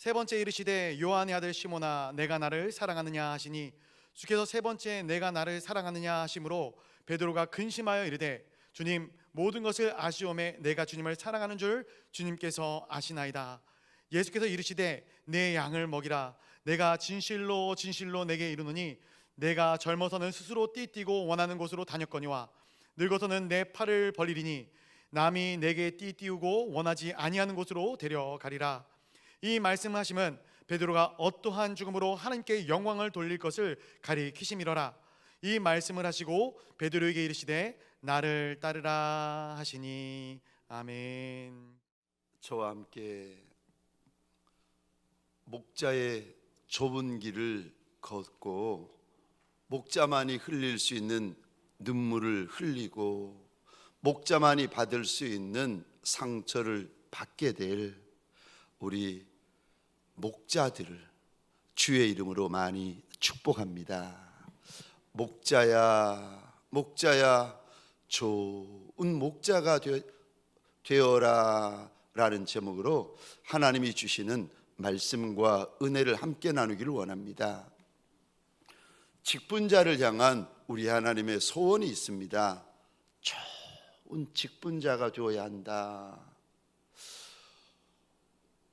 세 번째 이르시되 요한의 아들 시모나 내가 나를 사랑하느냐 하시니 주께서 세 번째 내가 나를 사랑하느냐 하심으로 베드로가 근심하여 이르되 주님 모든 것을 아시오매 내가 주님을 사랑하는 줄 주님께서 아시나이다. 예수께서 이르시되 내 양을 먹이라. 내가 진실로 진실로 내게 이르노니 내가 젊어서는 스스로 띠뛰고 원하는 곳으로 다녔거니와 늙어서는 내 팔을 벌리리니 남이 내게 띠띠우고 원하지 아니하는 곳으로 데려가리라 이 말씀하심은 베드로가 어떠한 죽음으로 하나님께 영광을 돌릴 것을 가리키심이러라. 이 말씀을 하시고 베드로에게 이르시되 나를 따르라 하시니 아멘. 저와 함께 목자의 좁은 길을 걷고 목자만이 흘릴 수 있는 눈물을 흘리고 목자만이 받을 수 있는 상처를 받게 될 우리 목자들을 주의 이름으로 많이 축복합니다. 목자야, 목자야, 좋은 목자가 되, 되어라 라는 제목으로 하나님이 주시는 말씀과 은혜를 함께 나누기를 원합니다. 직분자를 향한 우리 하나님의 소원이 있습니다. 좋은 직분자가 되어야 한다.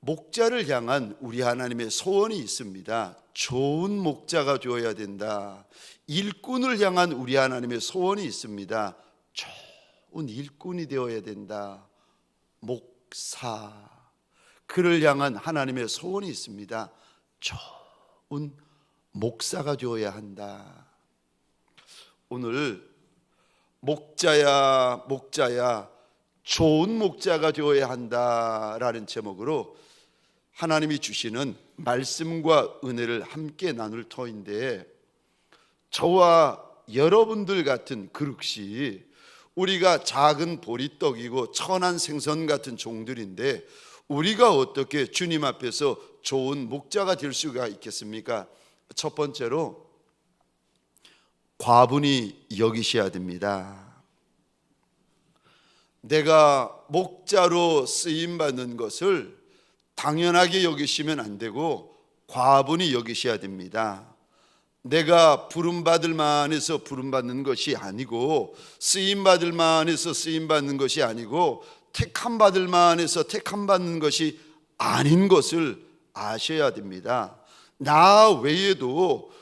목자를 향한 우리 하나님의 소원이 있습니다. 좋은 목자가 되어야 된다. 일꾼을 향한 우리 하나님의 소원이 있습니다. 좋은 일꾼이 되어야 된다. 목사. 그를 향한 하나님의 소원이 있습니다. 좋은 목사가 되어야 한다. 오늘 목자야, 목자야, 좋은 목자가 되어야 한다라는 제목으로 하나님이 주시는 말씀과 은혜를 함께 나눌 터인데 저와 여러분들 같은 그릇이 우리가 작은 보리떡이고 천한 생선 같은 종들인데 우리가 어떻게 주님 앞에서 좋은 목자가 될 수가 있겠습니까? 첫 번째로 과분히 여기셔야 됩니다. 내가 목자로 쓰임 받는 것을 당연하게 여기시면 안 되고 과분히 여기셔야 됩니다. 내가 부름 받을 만해서 부름 받는 것이 아니고 쓰임 받을 만해서 쓰임 받는 것이 아니고 택함 받을 만해서 택함 받는 것이 아닌 것을 아셔야 됩니다. 나 외에도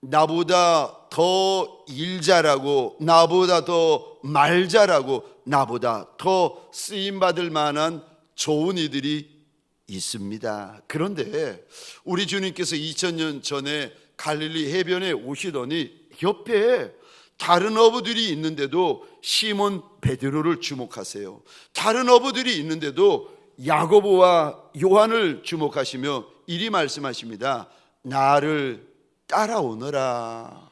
나보다 더일 잘하고 나보다 더말 잘하고 나보다 더 쓰임 받을 만한 좋은 이들이 있습니다. 그런데 우리 주님께서 2000년 전에 갈릴리 해변에 오시더니 옆에 다른 어부들이 있는데도 시몬 베드로를 주목하세요. 다른 어부들이 있는데도 야고보와 요한을 주목하시며 이리 말씀하십니다. 나를 따라오너라.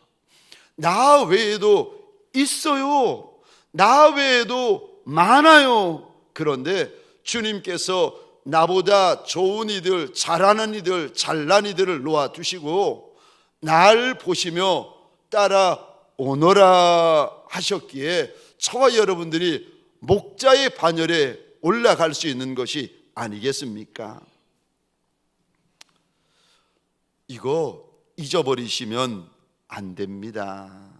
나 외에도 있어요. 나 외에도 많아요. 그런데 주님께서 나보다 좋은 이들, 잘하는 이들, 잘난 이들을 놓아 두시고 날 보시며 따라오너라 하셨기에 저와 여러분들이 목자의 반열에 올라갈 수 있는 것이 아니겠습니까? 이거 잊어버리시면 안 됩니다.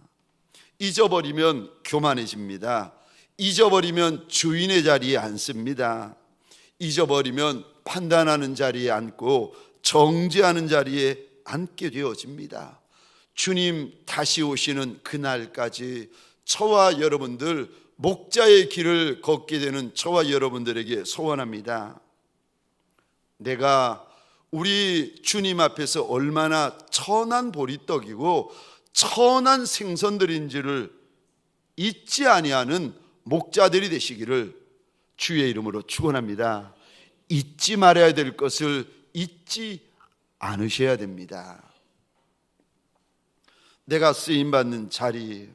잊어버리면 교만해집니다. 잊어버리면 주인의 자리에 앉습니다. 잊어버리면 판단하는 자리에 앉고 정죄하는 자리에 앉게 되어집니다. 주님 다시 오시는 그날까지 저와 여러분들 목자의 길을 걷게 되는 저와 여러분들에게 소원합니다. 내가 우리 주님 앞에서 얼마나 천한 보리떡이고 천한 생선들인지를 잊지 아니하는 목자들이 되시기를 주의 이름으로 축원합니다. 잊지 말아야 될 것을 잊지 않으셔야 됩니다. 내가 쓰임 받는 자리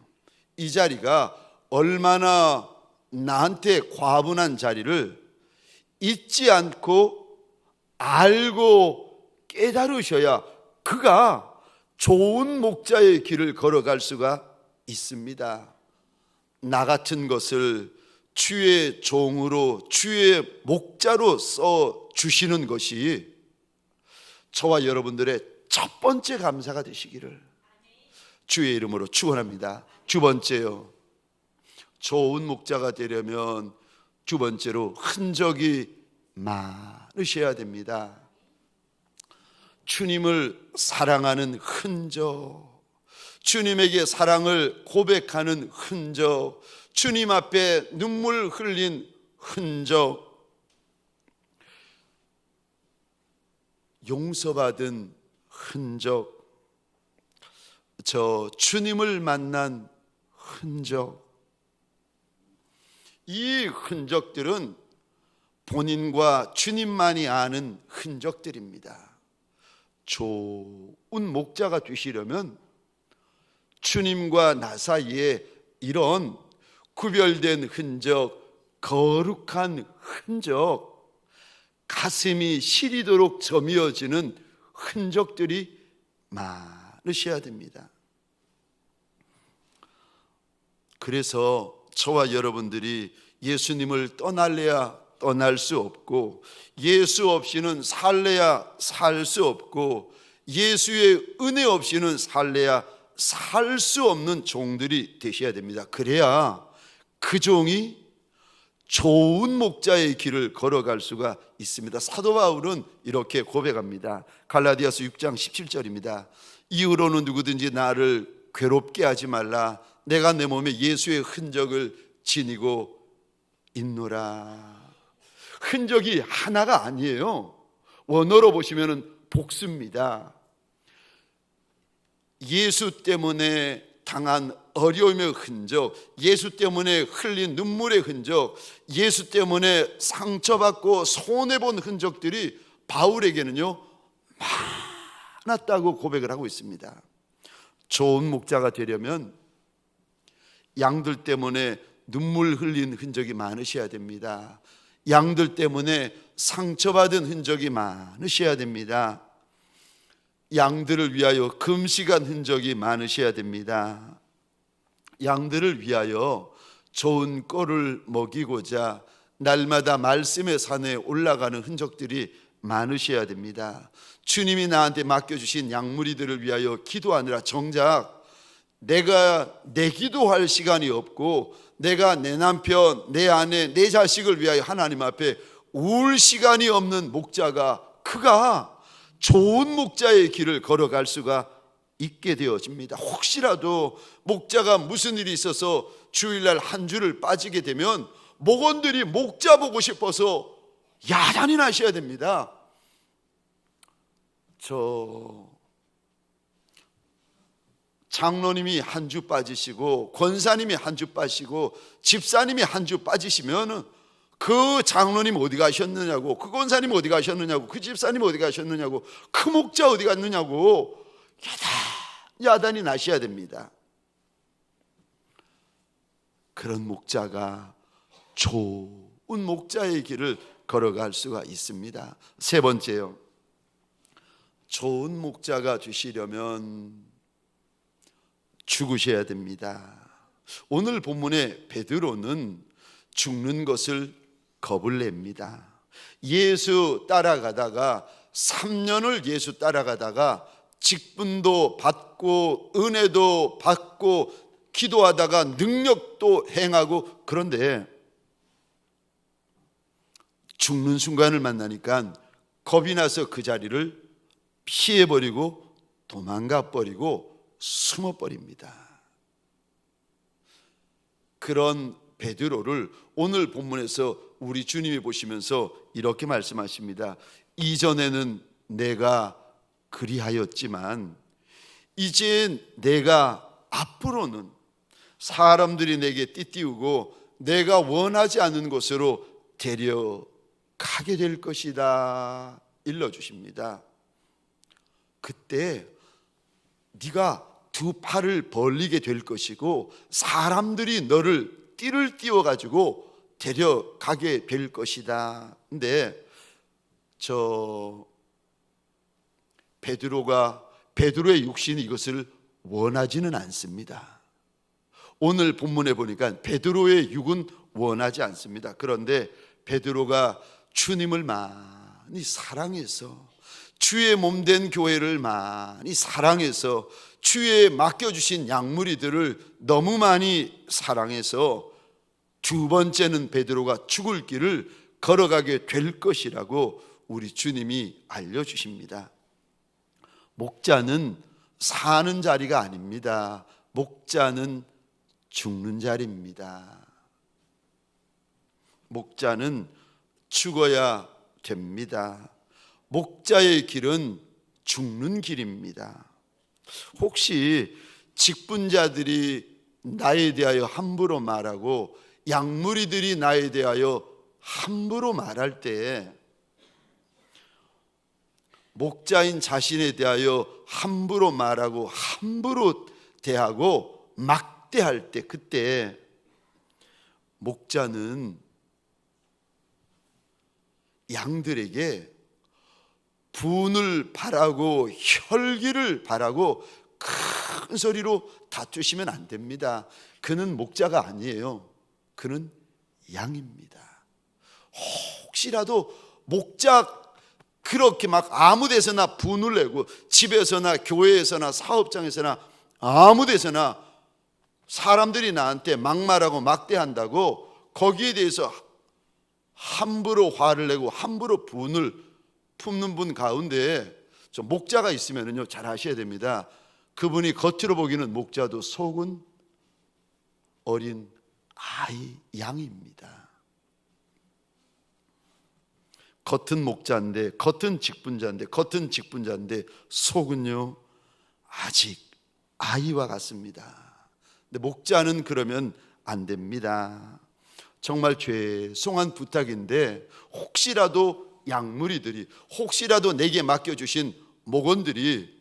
이 자리가 얼마나 나한테 과분한 자리를 잊지 않고 알고 깨달으셔야 그가 좋은 목자의 길을 걸어갈 수가 있습니다. 나 같은 것을 주의 종으로 주의 목자로 써 주시는 것이 저와 여러분들의 첫 번째 감사가 되시기를 주의 이름으로 축원합니다. 두 번째요. 좋은 목자가 되려면 두 번째로 흔적이 많으셔야 됩니다. 주님을 사랑하는 흔적, 주님에게 사랑을 고백하는 흔적, 주님 앞에 눈물 흘린 흔적, 용서받은 흔적, 저 주님을 만난 흔적, 이 흔적들은 본인과 주님만이 아는 흔적들입니다. 좋은 목자가 되시려면 주님과 나 사이에 이런 구별된 흔적, 거룩한 흔적, 가슴이 시리도록 저미어지는 흔적들이 많으셔야 됩니다. 그래서 저와 여러분들이 예수님을 떠날래야 떠날 수 없고 예수 없이는 살래야 살 수 없고 예수의 은혜 없이는 살래야 살 수 없는 종들이 되셔야 됩니다. 그래야 그 종이 좋은 목자의 길을 걸어갈 수가 있습니다. 사도 바울은 이렇게 고백합니다. 갈라디아서 6장 17절입니다. 이후로는 누구든지 나를 괴롭게 하지 말라. 내가 내 몸에 예수의 흔적을 지니고 있노라. 흔적이 하나가 아니에요. 원어로 보시면은 복수입니다. 예수 때문에 당한 어려움의 흔적, 예수 때문에 흘린 눈물의 흔적, 예수 때문에 상처받고 손해본 흔적들이 바울에게는요, 많았다고 고백을 하고 있습니다. 좋은 목자가 되려면 양들 때문에 눈물 흘린 흔적이 많으셔야 됩니다. 양들 때문에 상처받은 흔적이 많으셔야 됩니다. 양들을 위하여 금식한 흔적이 많으셔야 됩니다. 양들을 위하여 좋은 꼴을 먹이고자 날마다 말씀의 산에 올라가는 흔적들이 많으셔야 됩니다. 주님이 나한테 맡겨주신 양무리들을 위하여 기도하느라 정작 내가 내 기도할 시간이 없고 내가 내 남편, 내 아내, 내 자식을 위하여 하나님 앞에 울 시간이 없는 목자가 그가 좋은 목자의 길을 걸어갈 수가 있게 되어집니다. 혹시라도 목자가 무슨 일이 있어서 주일날 한 주를 빠지게 되면 목원들이 목자 보고 싶어서 야단이 나셔야 됩니다. 저 장로님이 한 주 빠지시고 권사님이 한 주 빠지시고 집사님이 한 주 빠지시면은 그 장로님 어디 가셨느냐고 그 권사님 어디 가셨느냐고 그 집사님 어디 가셨느냐고 그 목자 어디 갔느냐고 야단 야단이 나셔야 됩니다. 그런 목자가 좋은 목자의 길을 걸어갈 수가 있습니다. 세 번째요. 좋은 목자가 되시려면 죽으셔야 됩니다. 오늘 본문의 베드로는 죽는 것을 겁을 냅니다. 예수 따라가다가 3년을 예수 따라가다가 직분도 받고 은혜도 받고 기도하다가 능력도 행하고 그런데 죽는 순간을 만나니까 겁이 나서 그 자리를 피해 버리고 도망가 버리고 숨어 버립니다. 그런 베드로를 오늘 본문에서 우리 주님이 보시면서 이렇게 말씀하십니다. 이전에는 내가 그리하였지만 이제 내가 앞으로는 사람들이 내게 띠띠우고 내가 원하지 않는 곳으로 데려가게 될 것이다 일러 주십니다. 그때 네가 두 팔을 벌리게 될 것이고 사람들이 너를 띠를 띄워 가지고 데려가게 될 것이다. 근데 저 베드로가 베드로의 육신이 이것을 원하지는 않습니다. 오늘 본문에 보니까 베드로의 육은 원하지 않습니다. 그런데 베드로가 주님을 많이 사랑해서 주의 몸된 교회를 많이 사랑해서 주의 맡겨주신 양무리들을 너무 많이 사랑해서 두 번째는 베드로가 죽을 길을 걸어가게 될 것이라고 우리 주님이 알려주십니다. 목자는 사는 자리가 아닙니다. 목자는 죽는 자리입니다. 목자는 죽어야 됩니다. 목자의 길은 죽는 길입니다. 혹시 직분자들이 나에 대하여 함부로 말하고 양무리들이 나에 대하여 함부로 말할 때 목자인 자신에 대하여 함부로 말하고 함부로 대하고 막대할 때 그때 목자는 양들에게 분을 바라고 혈기를 바라고 큰 소리로 다투시면 안 됩니다. 그는 목자가 아니에요. 그는 양입니다. 혹시라도 목자 그렇게 막 아무 데서나 분을 내고 집에서나 교회에서나 사업장에서나 아무 데서나 사람들이 나한테 막말하고 막대한다고 거기에 대해서 함부로 화를 내고 함부로 분을 품는 분 가운데 저 목자가 있으면은요 잘 아셔야 됩니다. 그분이 겉으로 보기는 목자도 속은 어린 아이 양입니다. 겉은 목자인데 겉은 직분자인데 겉은 직분자인데 속은요 아직 아이와 같습니다. 근데 목자는 그러면 안 됩니다. 정말 죄송한 부탁인데 혹시라도 양무리들이 혹시라도 내게 맡겨 주신 목원들이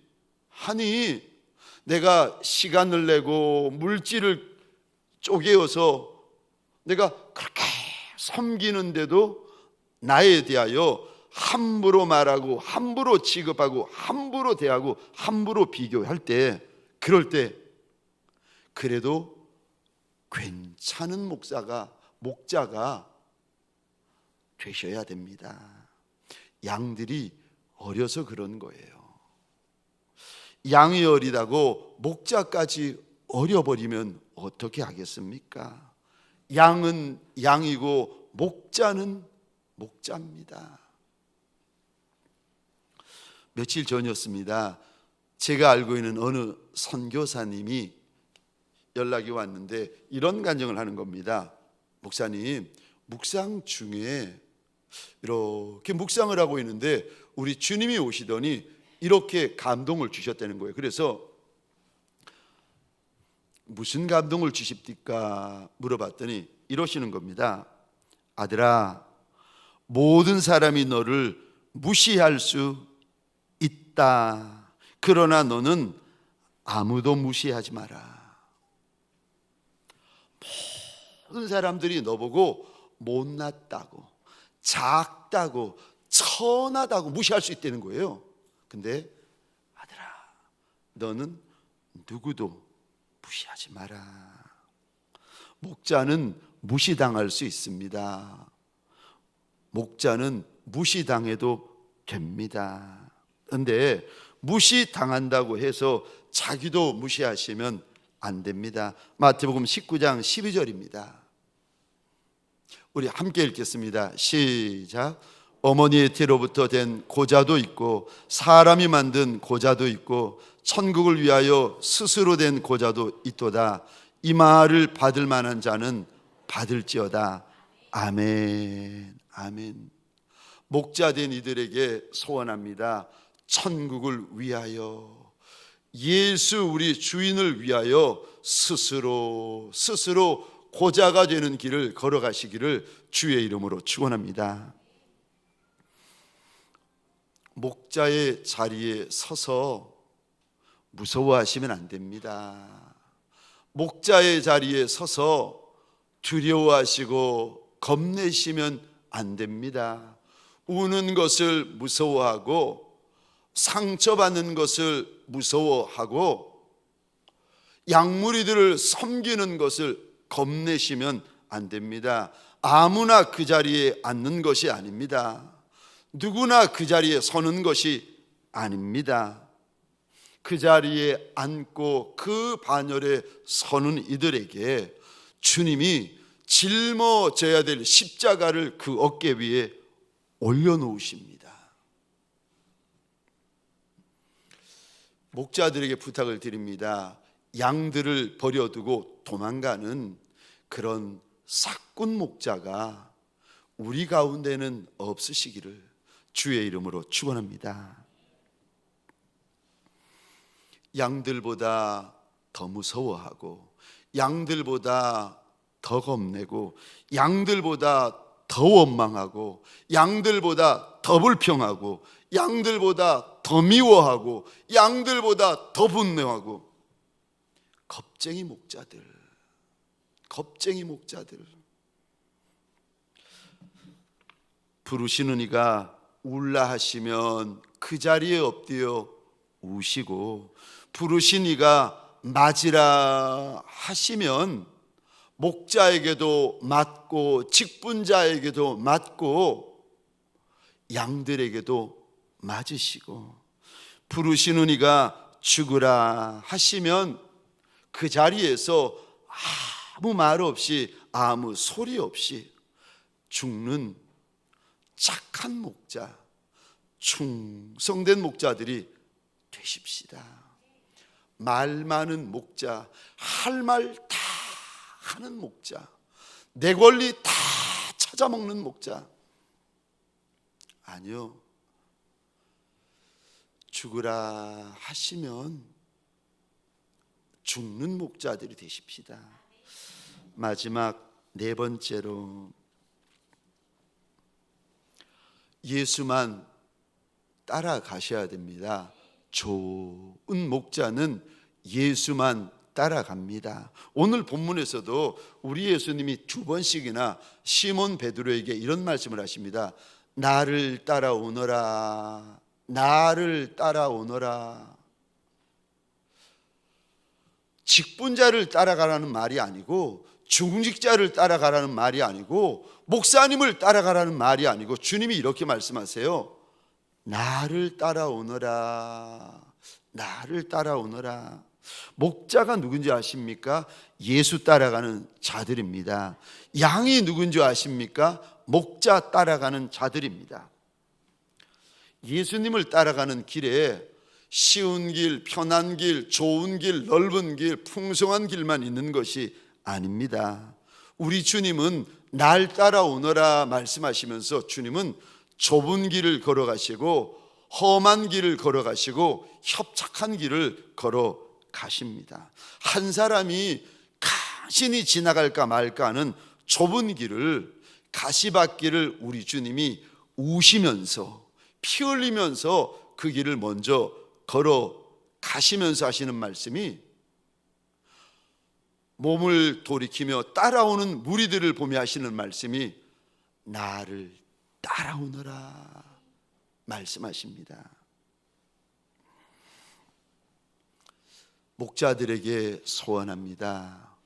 하니 내가 시간을 내고 물질을 쪼개어서 내가 그렇게 섬기는데도 나에 대하여 함부로 말하고 함부로 취급하고 함부로 대하고 함부로 비교할 때 그럴 때 그래도 괜찮은 목사가 목자가 되셔야 됩니다. 양들이 어려서 그런 거예요. 양이 어리다고 목자까지 어려버리면 어떻게 하겠습니까? 양은 양이고 목자는 목자입니다. 며칠 전이었습니다. 제가 알고 있는 어느 선교사님이 연락이 왔는데 이런 간증을 하는 겁니다. 목사님, 묵상 중에 이렇게 묵상을 하고 있는데 우리 주님이 오시더니 이렇게 감동을 주셨다는 거예요. 그래서 무슨 감동을 주십니까? 물어봤더니 이러시는 겁니다. 아들아, 모든 사람이 너를 무시할 수 있다. 그러나 너는 아무도 무시하지 마라. 모든 사람들이 너보고 못났다고, 작다고, 천하다고 무시할 수 있다는 거예요. 근데 아들아, 너는 누구도 무시하지 마라. 목자는 무시당할 수 있습니다. 목자는 무시당해도 됩니다. 근데 무시당한다고 해서 자기도 무시하시면 안 됩니다. 마태복음 19장 12절입니다. 우리 함께 읽겠습니다. 시작. 어머니의 태로부터 된 고자도 있고 사람이 만든 고자도 있고 천국을 위하여 스스로 된 고자도 있도다. 이 말을 받을 만한 자는 받을지어다. 아멘. 아멘. 목자 된 이들에게 소원합니다. 천국을 위하여 예수 우리 주인을 위하여 스스로 스스로 고자가 되는 길을 걸어가시기를 주의 이름으로 축원합니다. 목자의 자리에 서서 무서워하시면 안 됩니다. 목자의 자리에 서서 두려워하시고 겁내시면 안 됩니다. 우는 것을 무서워하고 상처받는 것을 무서워하고 양무리들을 섬기는 것을 겁내시면 안 됩니다. 아무나 그 자리에 앉는 것이 아닙니다. 누구나 그 자리에 서는 것이 아닙니다. 그 자리에 앉고 그 반열에 서는 이들에게 주님이 짊어져야 될 십자가를 그 어깨 위에 올려놓으십니다. 목자들에게 부탁을 드립니다. 양들을 버려두고 도망가는 그런 사꾼 목자가 우리 가운데는 없으시기를 주의 이름으로 축원합니다. 양들보다 더 무서워하고 양들보다 더 겁내고 양들보다 더 원망하고 양들보다 더 불평하고 양들보다 더 미워하고 양들보다 더 분노하고. 겁쟁이 목자들 겁쟁이 목자들. 부르시는 이가 울라 하시면 그 자리에 엎드려 우시고 부르신 이가 맞으라 하시면 목자에게도 맞고 직분자에게도 맞고 양들에게도 맞으시고 부르시는 이가 죽으라 하시면 그 자리에서 아무 말 없이 아무 소리 없이 죽는 착한 목자, 충성된 목자들이 되십시다. 말 많은 목자, 할 말 다 하는 목자, 내 권리 다 찾아먹는 목자. 아니요. 죽으라 하시면 죽는 목자들이 되십시다. 마지막 네 번째로 예수만 따라가셔야 됩니다. 좋은 목자는 예수만 따라갑니다. 오늘 본문에서도 우리 예수님이 두 번씩이나 시몬 베드로에게 이런 말씀을 하십니다. 나를 따라오너라. 나를 따라오너라. 직분자를 따라가라는 말이 아니고 중직자를 따라가라는 말이 아니고 목사님을 따라가라는 말이 아니고 주님이 이렇게 말씀하세요. 나를 따라오너라. 나를 따라오너라. 목자가 누군지 아십니까? 예수 따라가는 자들입니다. 양이 누군지 아십니까? 목자 따라가는 자들입니다. 예수님을 따라가는 길에 쉬운 길, 편한 길, 좋은 길, 넓은 길, 풍성한 길만 있는 것이 아닙니다. 우리 주님은 날 따라오너라 말씀하시면서 주님은 좁은 길을 걸어가시고 험한 길을 걸어가시고 협착한 길을 걸어가십니다. 한 사람이 간신히 지나갈까 말까 하는 좁은 길을 가시밭길을 우리 주님이 우시면서 피 흘리면서 그 길을 먼저 걸어 가시면서 하시는 말씀이 몸을 돌이키며 따라오는 무리들을 보며 하시는 말씀이 나를 따라오너라 말씀하십니다. 목자들에게 소원합니다.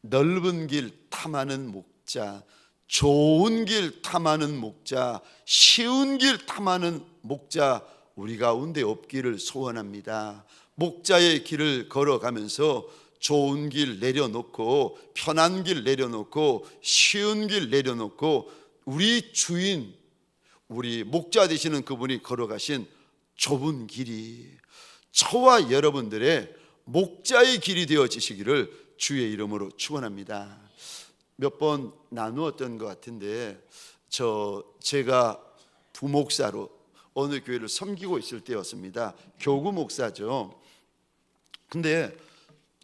넓은 길 탐하는 목자, 좋은 길 탐하는 목자, 쉬운 길 탐하는 목자 우리 가운데 없기를 소원합니다. 목자의 길을 걸어가면서 좋은 길 내려놓고 편한 길 내려놓고 쉬운 길 내려놓고 우리 주인 우리 목자 되시는 그분이 걸어가신 좁은 길이 저와 여러분들의 목자의 길이 되어지시기를 주의 이름으로 축원합니다. 몇 번 나누었던 것 같은데 저 제가 부목사로 어느 교회를 섬기고 있을 때였습니다. 교구 목사죠. 근데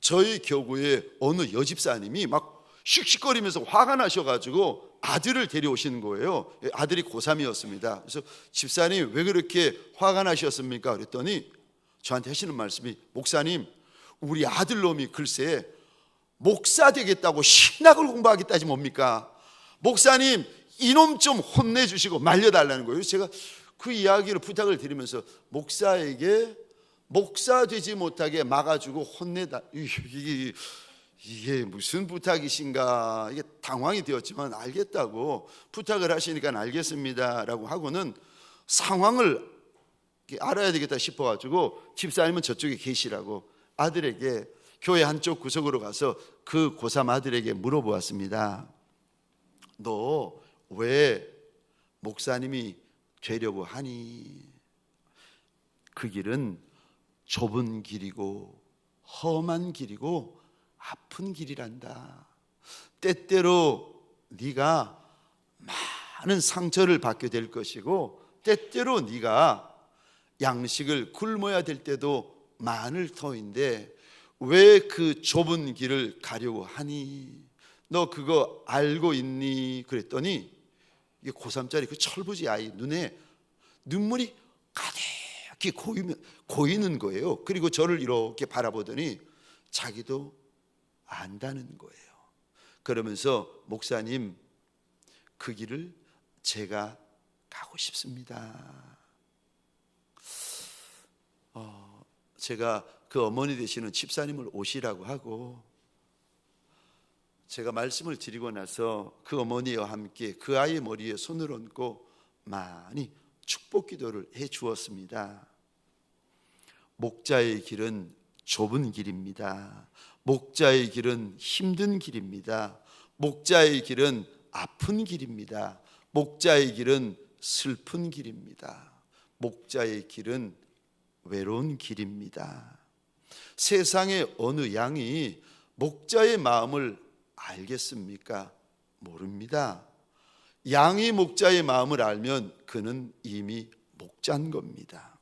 저희 교구에 어느 여집사님이 막 씩씩거리면서 화가 나셔가지고 아들을 데려오시는 거예요. 아들이 고3이었습니다. 그래서 집사님 왜 그렇게 화가 나셨습니까? 그랬더니 저한테 하시는 말씀이 목사님 우리 아들놈이 글쎄 목사 되겠다고 신학을 공부하겠다 지 뭡니까? 목사님 이놈 좀 혼내주시고 말려달라는 거예요. 제가 그 이야기를 부탁을 드리면서 목사에게 목사 되지 못하게 막아주고 혼내다 이게 무슨 부탁이신가 이게 당황이 되었지만 알겠다고 부탁을 하시니까 알겠습니다라고 하고는 상황을 알아야 되겠다 싶어가지고 집사님은 저쪽에 계시라고 아들에게 교회 한쪽 구석으로 가서 그 고3 아들에게 물어보았습니다. 너 왜 목사님이 되려고 하니? 그 길은 좁은 길이고 험한 길이고 아픈 길이란다. 때때로 네가 많은 상처를 받게 될 것이고 때때로 네가 양식을 굶어야 될 때도 많을 터인데 왜 그 좁은 길을 가려고 하니? 너 그거 알고 있니? 그랬더니 이게 고3짜리 그 철부지 아이 눈에 눈물이 가득히 고이면, 고이는 거예요. 그리고 저를 이렇게 바라보더니 자기도 안다는 거예요. 그러면서 목사님 그 길을 제가 가고 싶습니다. 어, 제가 그 어머니 되시는 집사님을 오시라고 하고 제가 말씀을 드리고 나서 그 어머니와 함께 그 아이의 머리에 손을 얹고 많이 축복 기도를 해 주었습니다. 목자의 길은 좁은 길입니다. 목자의 길은 힘든 길입니다. 목자의 길은 아픈 길입니다. 목자의 길은 슬픈 길입니다. 목자의 길은 외로운 길입니다. 세상의 어느 양이 목자의 마음을 알겠습니까? 모릅니다. 양이 목자의 마음을 알면 그는 이미 목자인 겁니다.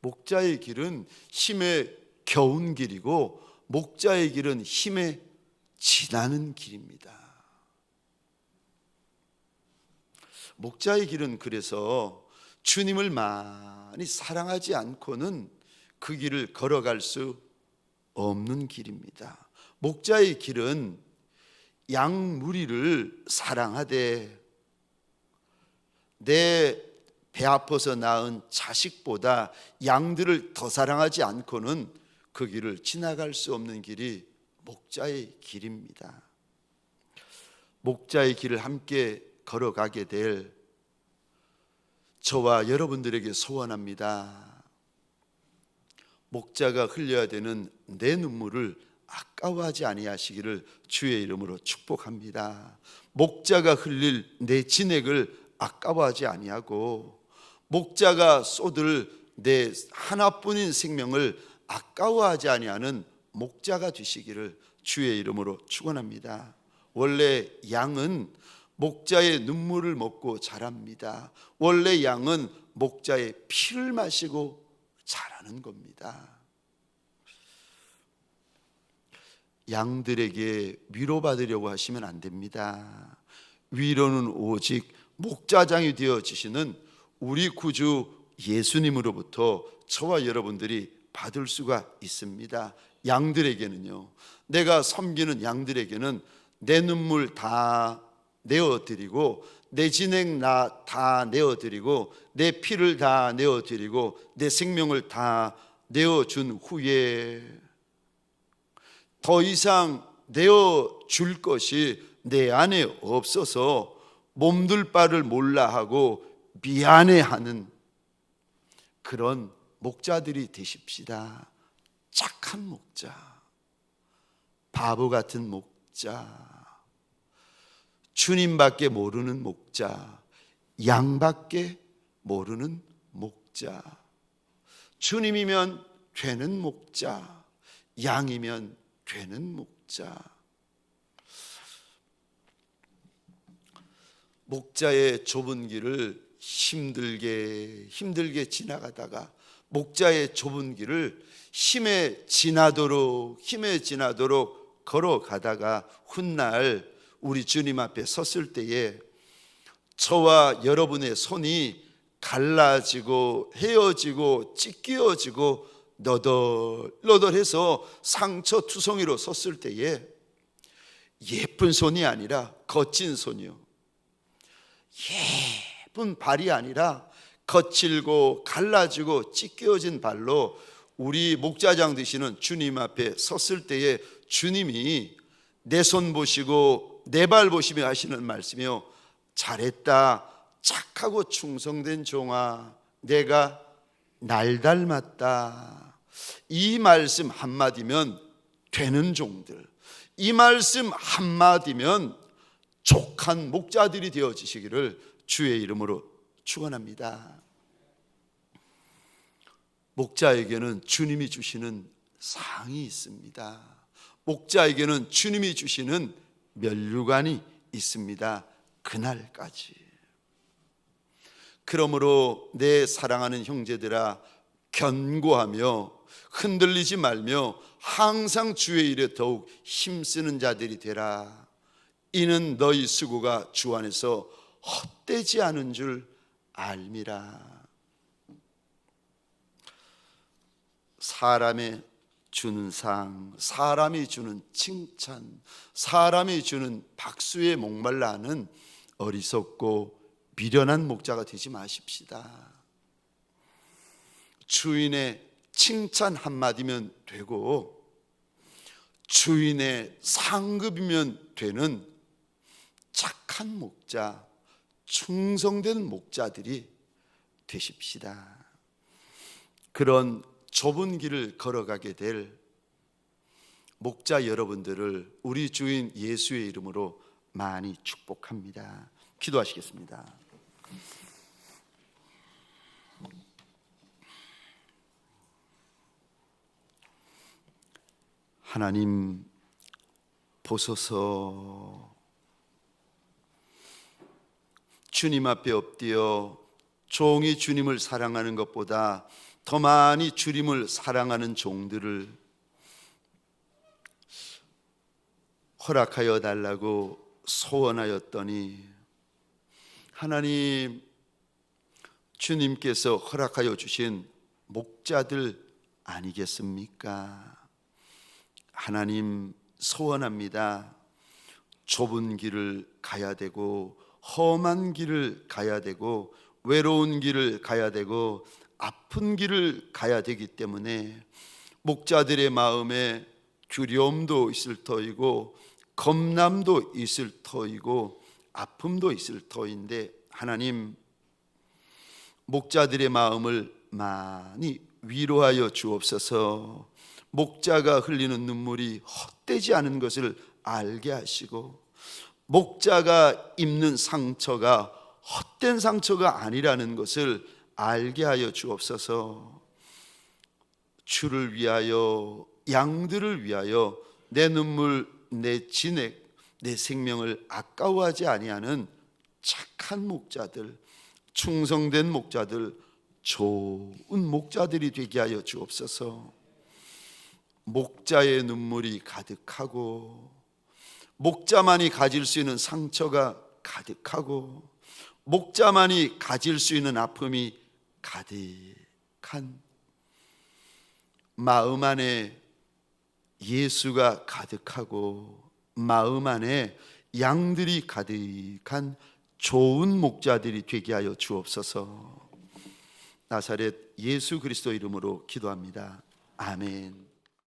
목자의 길은 힘에 겨운 길이고 목자의 길은 힘에 지나는 길입니다. 목자의 길은 그래서 주님을 많이 사랑하지 않고는 그 길을 걸어갈 수 없는 길입니다. 목자의 길은 양 무리를 사랑하되 내 배 아파서 낳은 자식보다 양들을 더 사랑하지 않고는 그 길을 지나갈 수 없는 길이 목자의 길입니다. 목자의 길을 함께 걸어가게 될 저와 여러분들에게 소원합니다. 목자가 흘려야 되는 내 눈물을 아까워하지 아니하시기를 주의 이름으로 축복합니다. 목자가 흘릴 내 진액을 아까워하지 아니하고 목자가 쏟을 내 하나뿐인 생명을 아까워하지 아니하는 목자가 되시기를 주의 이름으로 축원합니다. 원래 양은 목자의 눈물을 먹고 자랍니다. 원래 양은 목자의 피를 마시고 자라는 겁니다. 양들에게 위로받으려고 하시면 안 됩니다. 위로는 오직 목자장이 되어 지시는 우리 구주 예수님으로부터 저와 여러분들이 받을 수가 있습니다. 양들에게는요. 내가 섬기는 양들에게는 내 눈물 다 내어 드리고 내 진행 나 다 내어 드리고 내 피를 다 내어 드리고 내 생명을 다 내어 준 후에 더 이상 내어 줄 것이 내 안에 없어서 몸둘 바를 몰라 하고 미안해하는 그런 목자들이 되십시다. 착한 목자, 바보 같은 목자, 주님밖에 모르는 목자, 양밖에 모르는 목자. 주님이면 되는 목자, 양이면 되는 목자. 목자의 좁은 길을 힘들게 힘들게 지나가다가 목자의 좁은 길을 힘에 지나도록 힘에 지나도록 걸어가다가 훗날 우리 주님 앞에 섰을 때에 저와 여러분의 손이 갈라지고 헤어지고 찢겨지고 너덜너덜해서 상처 투성이로 섰을 때에 예쁜 손이 아니라 거친 손이요. 예쁜 발이 아니라 거칠고 갈라지고 찢겨진 발로 우리 목자장 되시는 주님 앞에 섰을 때에 주님이 내 손 보시고 내 발 보시며 하시는 말씀이요. 잘했다. 착하고 충성된 종아. 내가 날 닮았다. 이 말씀 한마디면 되는 종들. 이 말씀 한마디면 족한 목자들이 되어지시기를 주의 이름으로 축원합니다. 목자에게는 주님이 주시는 상이 있습니다. 목자에게는 주님이 주시는 면류관이 있습니다. 그날까지. 그러므로 내 사랑하는 형제들아 견고하며 흔들리지 말며 항상 주의 일에 더욱 힘쓰는 자들이 되라. 이는 너희 수고가 주 안에서 헛되지 않은 줄 알미라. 사람의 주는 상, 사람이 주는 칭찬, 사람이 주는 박수에 목말라 하는 어리석고 미련한 목자가 되지 마십시다. 주인의 칭찬 한마디면 되고 주인의 상급이면 되는 착한 목자, 충성된 목자들이 되십시다. 그런 좁은 길을 걸어가게 될 목자 여러분들을 우리 주인 예수의 이름으로 많이 축복합니다. 기도하시겠습니다. 하나님 보소서 주님 앞에 엎드려 종이 주님을 사랑하는 것보다 더 많이 주님을 사랑하는 종들을 허락하여 달라고 소원하였더니 하나님 주님께서 허락하여 주신 목자들 아니겠습니까? 하나님 소원합니다. 좁은 길을 가야 되고 험한 길을 가야 되고 외로운 길을 가야 되고 아픈 길을 가야 되기 때문에 목자들의 마음에 두려움도 있을 터이고 겁남도 있을 터이고 아픔도 있을 터인데 하나님 목자들의 마음을 많이 위로하여 주옵소서. 목자가 흘리는 눈물이 헛되지 않은 것을 알게 하시고 목자가 입는 상처가 헛된 상처가 아니라는 것을 알게 하여 주옵소서. 주를 위하여 양들을 위하여 내 눈물 내 진액 내 생명을 아까워하지 아니하는 착한 목자들 충성된 목자들 좋은 목자들이 되게 하여 주옵소서. 목자의 눈물이 가득하고 목자만이 가질 수 있는 상처가 가득하고 목자만이 가질 수 있는 아픔이 가득한 마음 안에 예수가 가득하고 마음 안에 양들이 가득한 좋은 목자들이 되게 하여 주옵소서. 나사렛 예수 그리스도 이름으로 기도합니다. 아멘.